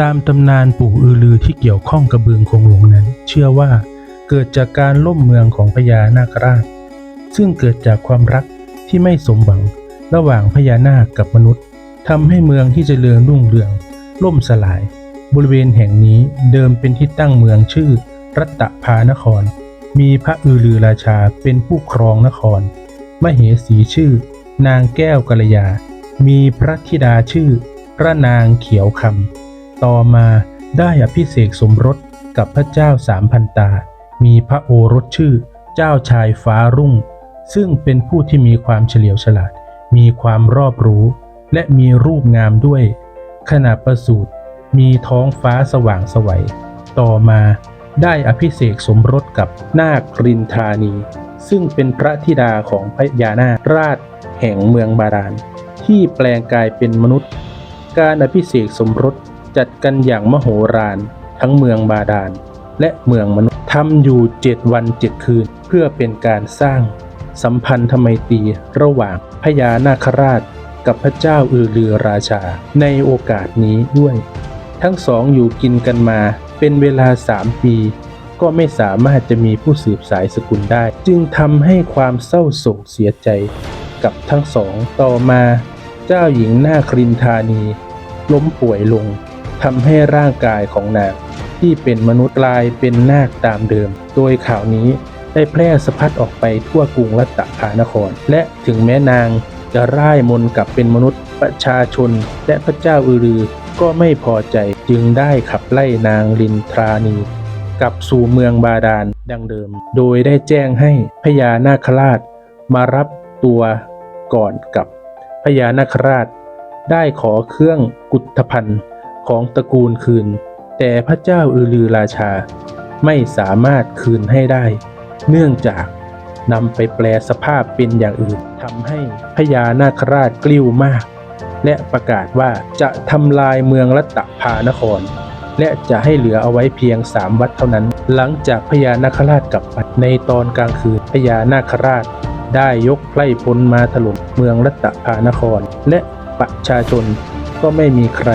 ตามตำนานปู่อือลือที่เกี่ยวข้องกับบึงคงหลงนั้น เชื่อว่าเกิดจากการล่มเมืองของพญานาคราช ซึ่งเกิดจากความรักที่ไม่สมหวังระหว่างพญานาคกับมนุษย์ทำให้เมืองที่จเจริญรุ่งเรือง ล่มสลาย บริเวณแห่งนี้เดิมเป็นที่ตั้งเมืองชื่อ รัตตพานคร มีพระอือลือราชาเป็นผู้ครองนคร มเหสีชื่อ นางแก้วกัลยา มีพระธิดาชื่อพระนางเขียวคำ ต่อมาได้อภิเษกสมรสกับพระเจ้าสามพันตา มีพระโอรสชื่อเจ้าชายฟ้ารุ่ง ซึ่งเป็นผู้ที่มีความเฉลียวฉลาด มีความรอบรู้ และมีรูปงามด้วย ขณะประสูติมีท้องฟ้าสว่างสวัย ต่อมาได้อภิเษกสมรสกับนาครินทรานี ซึ่งเป็นพระธิดาของพญานาคราชแห่งเมืองบาดาลที่แปลงกายเป็นมนุษย์ การอภิเษกสมรส จัดกันอย่างมโหฬารทั้งเมืองบาดาล และเมืองมนุษย์ทำอยู่เจ็ดวันเจ็ดคืน เพื่อเป็นการสร้างสัมพันธไมตรีระหว่างพญานาคราชกับพระเจ้าอือลือราชาในโอกาสนี้ด้วย ทั้งสองอยู่กินกันมาเป็นเวลาสามปี ก็ไม่สามารถจะมีผู้สืบสายสกุลได้ จึงทำให้ความเศร้าโศกเสียใจกับทั้งสองต่อมา เจ้าหญิงนาครินทานี ล้มป่วยลง ทำให้ร่างกายของนางที่เป็นมนุษย์กลายเป็นนาคตามเดิม โดยข่าวนี้ได้แพร่สะพัดออกไปทั่วกรุงรัตตพานคร และถึงแม้นางจะร่ายมนต์กลับเป็นมนุษย์ประชาชน และพระเจ้าอือรือก็ไม่พอใจจึงได้ขับไล่นางลินทรานีกลับสู่เมืองบาดาลดังเดิม โดยได้แจ้งให้พญานาคราชมารับตัวก่อนกับพญานาคราช ได้ขอเครื่องกุฏภัณฑ์ ของตระกูลคืน แต่พระเจ้าอือลือราชา ไม่สามารถคืนให้ได้ เนื่องจากนำไปแปลสภาพเป็นอย่างอื่นทำให้พญานาคราชกลิ้วมาก และประกาศว่าจะทำลายเมืองรัตพานคร และจะให้เหลือเอาไว้เพียงสามวัดเท่านั้น หลังจากพญานาคราชกลับไปในตอนกลางคืนพญานาคราชได้ยกไพร่พลมาถล่มเมืองรัตตพานคร และประชาชนก็ไม่มีใคร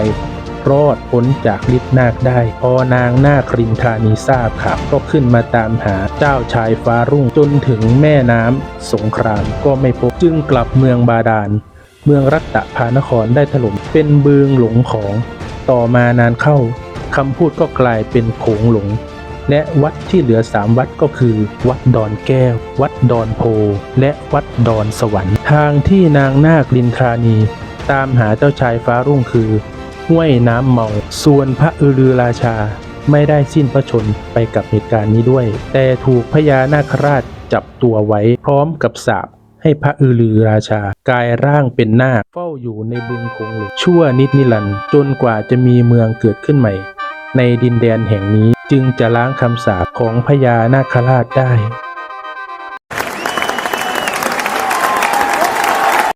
รอดพ้นจากฤทธิ์นาคได้ พอนางนาครินทานีทราบข่าวก็ขึ้นมาตามหาเจ้าชายฟ้ารุ่งจนถึงแม่น้ำสงครามก็ไม่พบจึงกลับเมืองบาดาล เมืองรัตตพานครได้ถล่มเป็นเบืองหลงของ ต่อมานานเข้าคำพูดก็กลายเป็นโขงหลง และวัดที่เหลือสามวัดก็คือ วัดดอนแก้ว วัดดอนโพ และวัดดอนสวรรค์ ทางที่นางนาคลินทรานี ตามหาเจ้าชายฟ้ารุ่งคือ ห้วยน้ำเมา ส่วนพระอือรือราชาไม่ได้สิ้นพระชนไปกับเหตุการณ์นี้ด้วย แต่ถูกพญานาคราชจับตัวไว้พร้อมกับสาบให้พระอือรือราชากลายร่างเป็นนาคเฝ้าอยู่ในบึงคงหลงชั่วนิดนิรันด์จนกว่าจะมีเมืองเกิดขึ้นใหม่ ในดินแดนแห่งนี้จึงจะล้างคำสาปของพญานาคราชได้